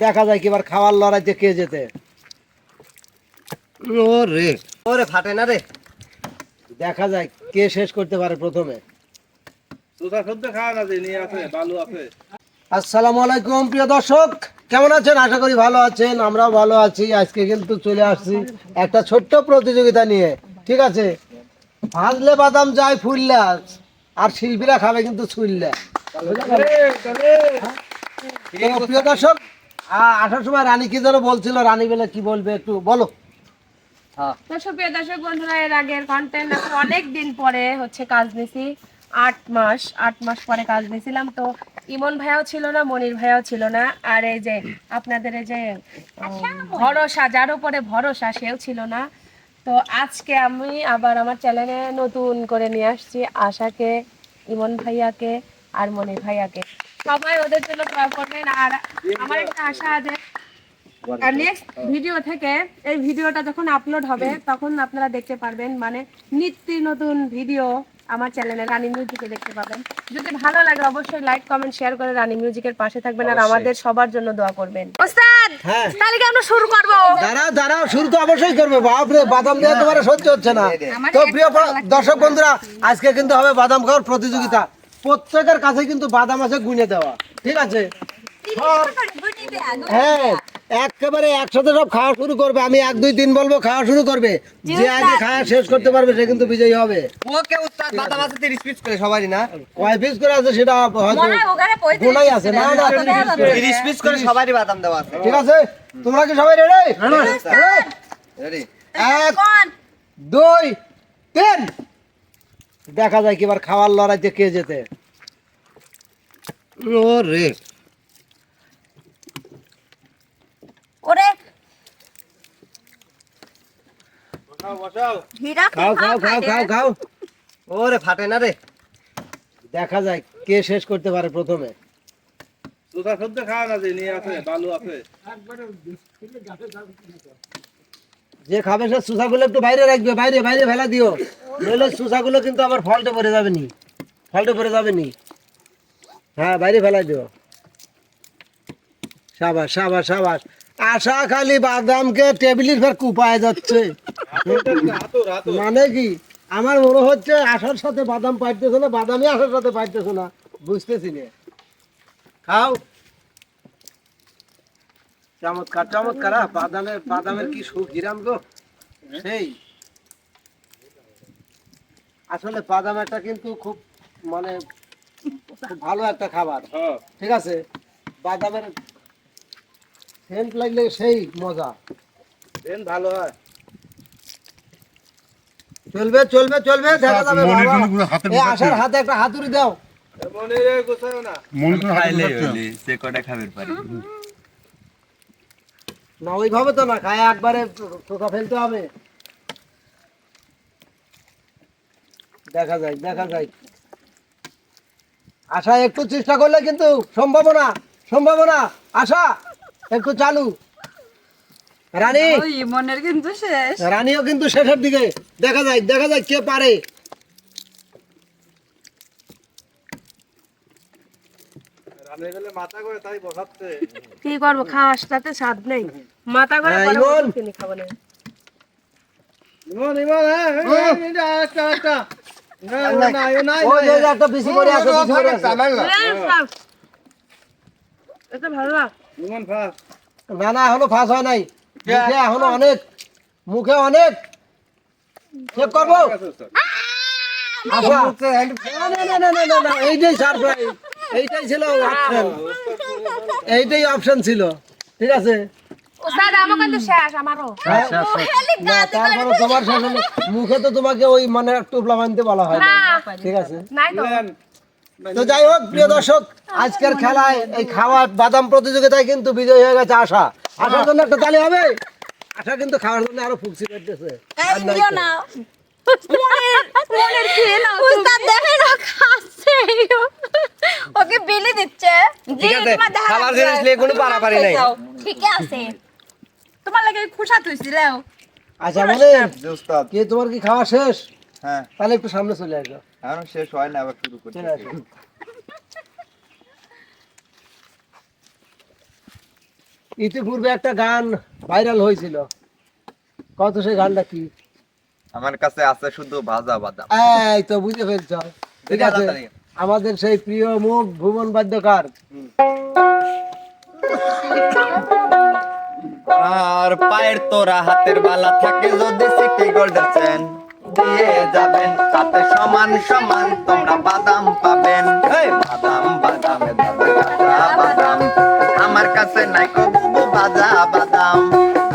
দেখা যায় কি এবার খাওয়ার লড়াইতে কে যেতে ও রে ওরে ফাটে না রে। দেখা যায় কে শেষ করতে পারে প্রথমে। সুতা সদ্য খাওয়া না নিয়ে আছে বালু আছে। আসসালামু আলাইকুম প্রিয় দর্শক। কেমন আছেন? আশা করি ভালো আছেন আমরাও ভালো আছি। আজকে কিন্তু চলে আসছি একটা ছোট্ট প্রতিযোগিতা নিয়ে ঠিক আছে? ভাজলে বাদাম যায় ফুললে আর শিল্পীরা খাবে কিন্তু ছুললে। প্রিয় দর্শক আসার সময় রানী কি যেন বলছিল? রানী বেলা, কি বলবে একটু বলো। তো সুপ্রিয় দর্শক বন্ধুরা, এর আগের কন্টেন্ট এখন অনেক দিন পরে হচ্ছে কাজ নিছি। আট মাস আট মাস পরে কাজ নিয়েছিলাম তো ইমন ভাইয়াও ছিল না, মনির ভাইয়াও ছিল না। আর এই যে আপনাদের এই যে ভরসা, যার উপরে ভরসা সেও ছিল না। তো আজকে আমি আবার আমার চ্যানেলে নতুন করে নিয়ে আসছি আশাকে, ইমন ভাইয়াকে আর মনির ভাইয়াকে। সবাই ওদের জন্য দোয়া করবেন। আর আমার একটা আশা আছে। আর নেক্সট ভিডিও থেকে এই ভিডিওটা যখন আপলোড হবে তখন আপনারা দেখতে পারবেন। মানে নিত্য নতুন ভিডিও আমার চ্যানেলে রানী মিউজিকে দেখতে পাবেন। যদি ভালো লাগে অবশ্যই লাইক কমেন্ট শেয়ার করে রানী মিউজিকের পাশে থাকবেন আর আমাদের সবার জন্য দোয়া করবেন। ওস্তাদ হ্যাঁ। তাহলে কি আমরা শুরু করব? দাঁড়াও দাঁড়াও শুরু তো অবশ্যই করবে। বাপরে বাদাম দেওয়া তোমার সহ্য হচ্ছে না। তো প্রিয় দর্শক বন্ধুরা আজকে কিন্তু হবে বাদাম খাওয়ার প্রতিযোগিতা। প্রত্যেকের কাছে কিন্তু বাদাম আছে গুনে দেওয়া। ঠিক আছে? হ্যাঁ একেবারে একসাথে সব খাওয়া শুরু করবে। আমি এক দুই তিন বলব খাওয়া শুরু করবে। যে আগে খাওয়া শেষ করতে পারবে সে কিন্তু বিজয়ী হবে। ওকে উস্তাদ বাদাম আছে তিরিশ পিস করে সবারই না? কয় পিস করে আছে সেটা হয়তো আছে। না না তিরিশ পিস করে। সবারই বাদাম দেওয়া আছে। ঠিক আছে? তোমরা কি সবাই রেডি রেডি এক দুই তিন। দেখা যায় কি এবার খাওয়ার লড়াইতে কে যেতে ও রে ওরে। বসাও বসাও। হীরা খাও খাও খাও খাও খাও। ওরে ফাটে না রে। দেখা যায় কে শেষ করতে পারে প্রথমে। সুতা সদ্য খাওয়া না নিয়ে আছে বালু আছে। যে খাবে সে সুসাগুলো একটু বাইরে রাখবে, বাইরে বাইরে ফেলা দিও। নইলে সুসাগুলো কিন্তু আবার ফল্টে পড়ে যাবে নি ফল্টে পড়ে যাবে নি হ্যাঁ বাইরে ফেলাই দিও। সাবাস সাবাস সাবাস। আশা খালি বাদামকে টেবিলের ফের কুপায় যাচ্ছে। মানে কি? আমার মনে হচ্ছে আশার সাথে বাদাম পাইতেছে না, বাদামই আশার সাথে পাইতেছে না। বুঝতেছি না। খাও। চমৎকার চমৎকার বাদামের বাদামের কি সুখ হিরাম গো? সেই। আসলে বাদাম একটা কিন্তু খুব মানে খুব ভালো একটা খাবার। হ্যাঁ। ঠিক আছে? বাদামের সেন্ট লাগলে সেই মজা। দেন ভালো হয়। চলবে চলবে চলবে দেখা যাবে বাবা। কোনো হাতে একটা হাতুড়ি দাও। মনে রে গোছাও না। মনে। হইলি সে কটা খাবে পারি। না ওইভাবে তো না খায় একবারে টোকা ফেলতে হবে। দেখা যায় দেখা যায় আশা একটু চেষ্টা করলে কিন্তু সম্ভাবনা সম্ভাবনা আশা একটু চালু। রানী মনের কিন্তু শেষ। রানীও কিন্তু শেষের দিকে। দেখা যায় দেখা যায় কে পারে রান্না গেলে মাথা করে তাই বসাচ্ছে কি করব খাওয়ার সাথে স্বাদ নেই। মাথা করে কিনে খাব না। না না যে এই, এখনও ফাঁস হয় নাই। মুখে এখনও অনেক। মুখে অনেক। চেক করব? না না না না না না না এইটাই সারপ্রাইজ। এইটাই ছিল অপশন এইটাই অপশন ছিল। ঠিক আছে? হ্যাঁ? না তারপরে তোমার শেষ হলো। মুখে তো তোমাকে ওই মানে টুপলা মানতে বলা হয় ঠিক আছে? তো। তো যাই হোক প্রিয় দর্শক আজকের খেলায় এই খাওয়া বাদাম প্রতিযোগিতায় কিন্তু বিজয় হয়ে গেছে আশা। আশার জন্য একটা তালি হবে। আশা কিন্তু খাওয়ার জন্য আরও ফুকসি করতেছে দেখে না খাচ্ছে। ওকে বিলি দিচ্ছে। ঠিক আছে খাবার জিনিস নিয়ে কোনো পারাপারি নাই। ঠিক আছে। তোমার লাগে খুশা তুইছিলেও আচ্ছা উস্তাদ। তোমার কি খাওয়া শেষ? হ্যাঁ। তাহলে একটু সামনে চলে আসো। এখন শেষ হয় না আবার শুরু করতে ইতিপূর্বে একটা গান ভাইরাল হয়েছিল। কত সেই গানটা কি? আমার কাছে আছে শুধু ভাজা বাদাম। এই তো বুঝে ফেলছ। ঠিক আছে। আমাদের সেই প্রিয় মুখ ভুবন বাদ্যকার। আর পায়ের তোরা হাতের বালা থাকে যদি সিটি গোল্ডের চেন। দিয়ে যাবেন তাতে সমান সমান তোমরা বাদাম পাবেন। বাদাম বাদাম বাদাম আমার কাছে নাই কো বুবু বাজা বাদাম।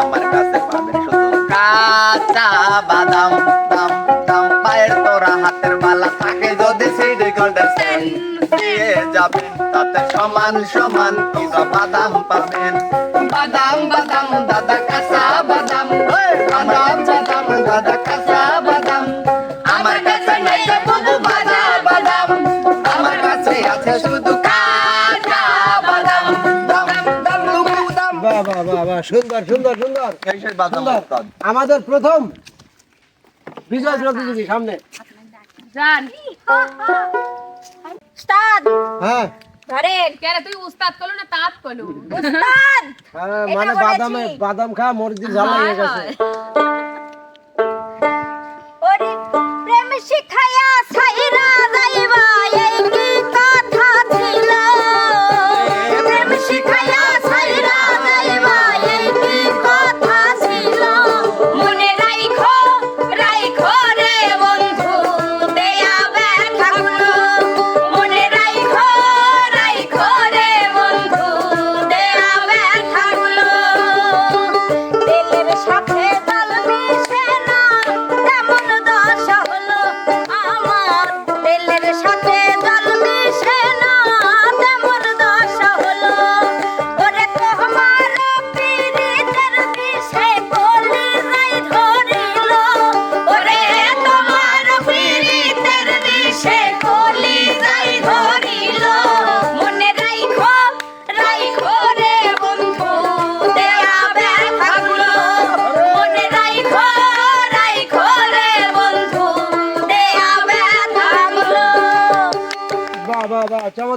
আমার কাছে পাবেন শুধু কাঁচা বাদাম। যাবেন তাতে সমান সমান বাদাম পাবেন। বাদাম বাদাম দাদা কাঁচা বাদাম। বাদাম। বাদাম দাদা কাঁচা বাদাম। আমার কাছে নাই বুবু বাজা বাদাম। আমার কাছে আছে শুধু কাঁচা বাদাম। দাম দাম বুবু দাম বাহ বাহ বাহ বাহ সুন্দর সুন্দর সুন্দর। আমাদের প্রথম বিজয় প্রতিযোগী সামনে। জান উস্তাদ। হ্যাঁ। ধরেন কেন তুই উস্তাদ কলো না তাত কলো উস্তাদ! হ্যাঁ, মানে বাদাম বাদামে বাদাম খা মরজি জ্বালা হয়ে গেছে।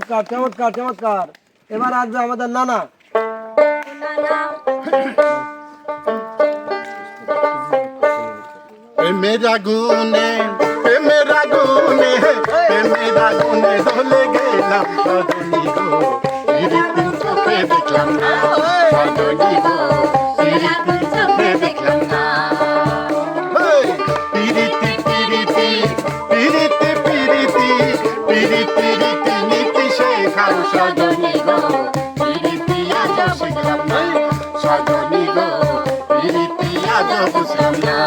চমৎকার চমৎকার চমৎকার। এবার আসবে আমাদের নানা। মেরা গুনে মেরা গুনে মেরা গুনে দলে গেলাম সজনী গো। ইরিতিন চোখে দেখলাম না সজনী গো। ইরিতিন চোখে নীতি সজনী গো পিরিতি আজ শিখলাম না সজনী গো পিরিতি আজ বুঝলাম না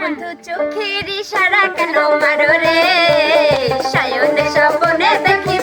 বন্ধু চোখের ইশারা কেন মারো রে? সায়নে সপনে দেখি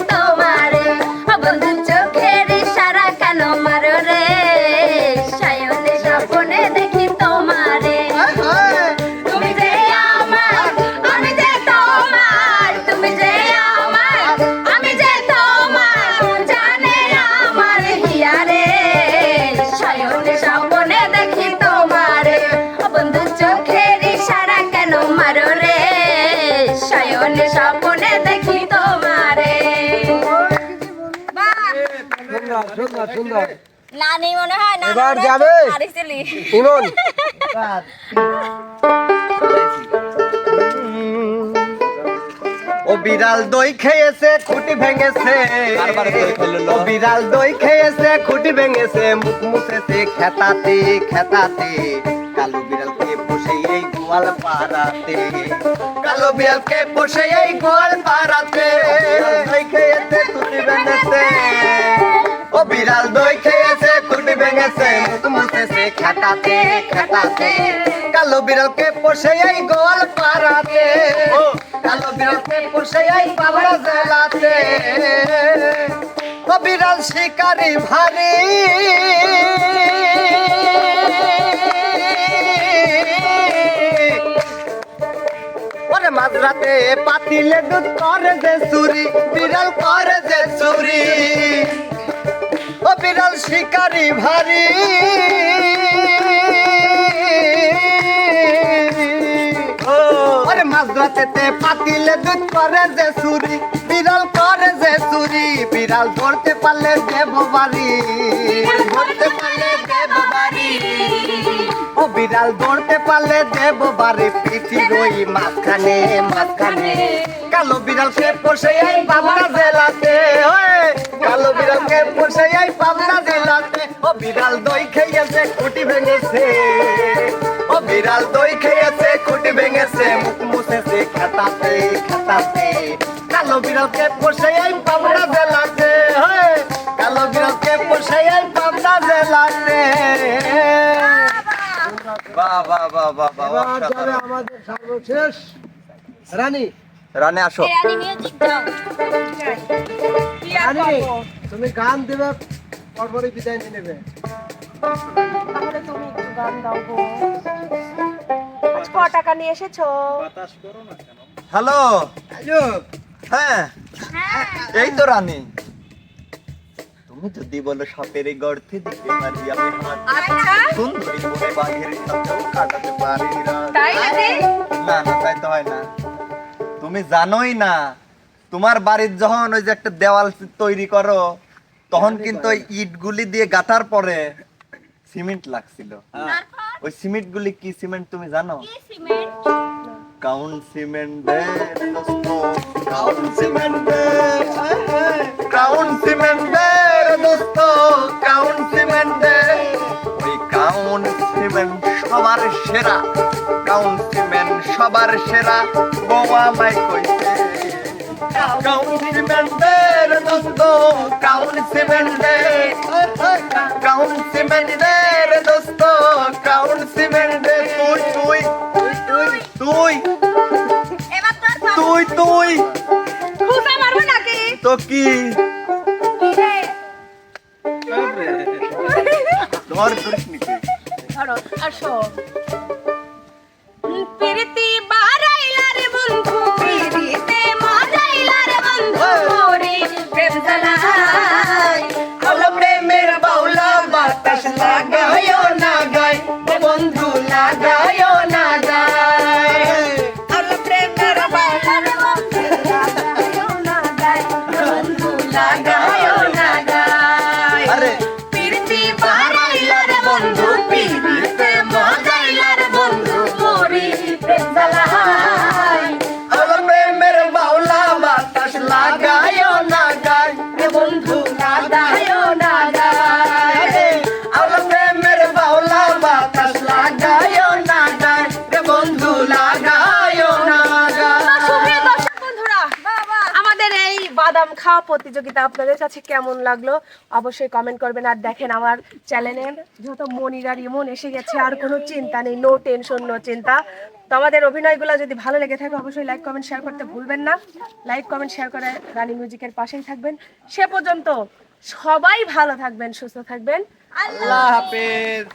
সুন্দর সুন্দর সুন্দর নানি মনে হয় না এবার যাবে? ইমন ও বিড়াল দই খেয়েছে খুঁটি ভেঙেছে। ও বিড়াল দই খেয়েছে খুঁটি ভেঙেছে। মুখ মুছেছে খেতাতে খেতাতে। কালো বিড়ালকে বসে এই গোয়াল পাড়াতে। কালো বিড়ালকে বসে এই গোয়াল পাড়াতে। দই খেয়েছে খুঁটি ভেঙেছে। ও বিড়াল দই খেয়েছে খুঁটি ভেঙেছে মুখ মুছেছে খেতাতে খেতাতে। কালো বিড়ালকে বসে এই গোয়াল পাড়াতে কালো বিড়ালকে বসে এই পাবড়া জেলাতে। ও বিড়াল শিকারি ভারী। মাঝরাতে পাতিলে দুধ করে যে চুরি বিড়াল করে যে চুরি। ও বিড়াল শিকারি ভারী। মাঝরাতেতে পাতিলে দুধ করে যে সুরি বিড়াল করে যে সুরি বিড়াল ধরতে পারলে দেব বাড়ি ধরতে পারলে দেব বাড়ি ও বিড়াল ধরতে পারলে দেব বাড়ি পিঠির ওই মাঝখানে মাঝখানে। কালো বিড়ালকে পোষে এই পাবনা জেলাতে কালো বিড়ালকে পোষে এই পাবনা জেলাতে। ও বিড়াল দই খেয়েছে, খুঁটি ভেঙেছে। ও বিড়াল দই খেয়েছে, খুঁটি ভেঙেছে, মুখ মুছেছে খেতাতে খেতাতে। কালো বিড়ালকে পোষে এই আমাদের সর্বশেষ। রানী। রানে আসো। রানী মিউজিক দাও কি আর রানী করব? তুমি গান দেবে পরপরই বিদায় নিয়ে নেবে। তাহলে তুমি একটু গান গাও গো। আজ ক টাকা নিয়ে এসেছ? হ্যালো। হ্যাঁ। এই তো রানী। যদি বলো সাপের গর্তে দিতে পারি আমি হাত। আচ্ছা সুন্দরী করে বাঘের সাথেও কাটাতে পারি। না। না তাই তো হয় না। তুমি জানোই না তোমার বাড়ির যখন ওই যে একটা দেওয়াল তৈরি করো তখন কিন্তু ওই ইটগুলি দিয়ে গাঁথার পরে সিমেন্ট লাগছিল। ওই সিমেন্ট গুলি কি সিমেন্ট তুমি জানো? Cement? Crown Cement Crown Cement Crown Cement Crown Cement ওই কাউন সিমেন্ট সবার সেরা। কাউন সিমেন্ট সবার সেরা। বোমা মাই কইছে কাউন সিমেন্ট দে রে দোস্ত কাউন সিমেন্ট। কাউন সিমেন্ট দোস্ত কাউন সিমেন্ট। তুই তুই তুই তুই। তুই তুই। তো কি? তোমার করিস নাকি ধরো আসো প্রীতি বারাইলা রে বন্ধু প্রীতিতে মজাইলা রে বন্ধু মোরে প্রেম জ্বালাই বাদাম খাওয়া প্রতিযোগিতা আপনাদের কাছে কেমন লাগল? অবশ্যই কমেন্ট করবেন আর দেখেন আমার চ্যানেলের যত মনিরার ইমন এসে গেছে, আর কোনো চিন্তা নেই নো টেনশন নো চিন্তা। তো আমাদের অভিনয়গুলো যদি ভালো লেগে থাকে, অবশ্যই লাইক কমেন্ট শেয়ার করতে ভুলবেন না। লাইক কমেন্ট শেয়ার করে রানী মিউজিকের পাশেই থাকবেন। সে পর্যন্ত সবাই ভালো থাকবেন, সুস্থ থাকবেন। আল্লাহ হাফেজ।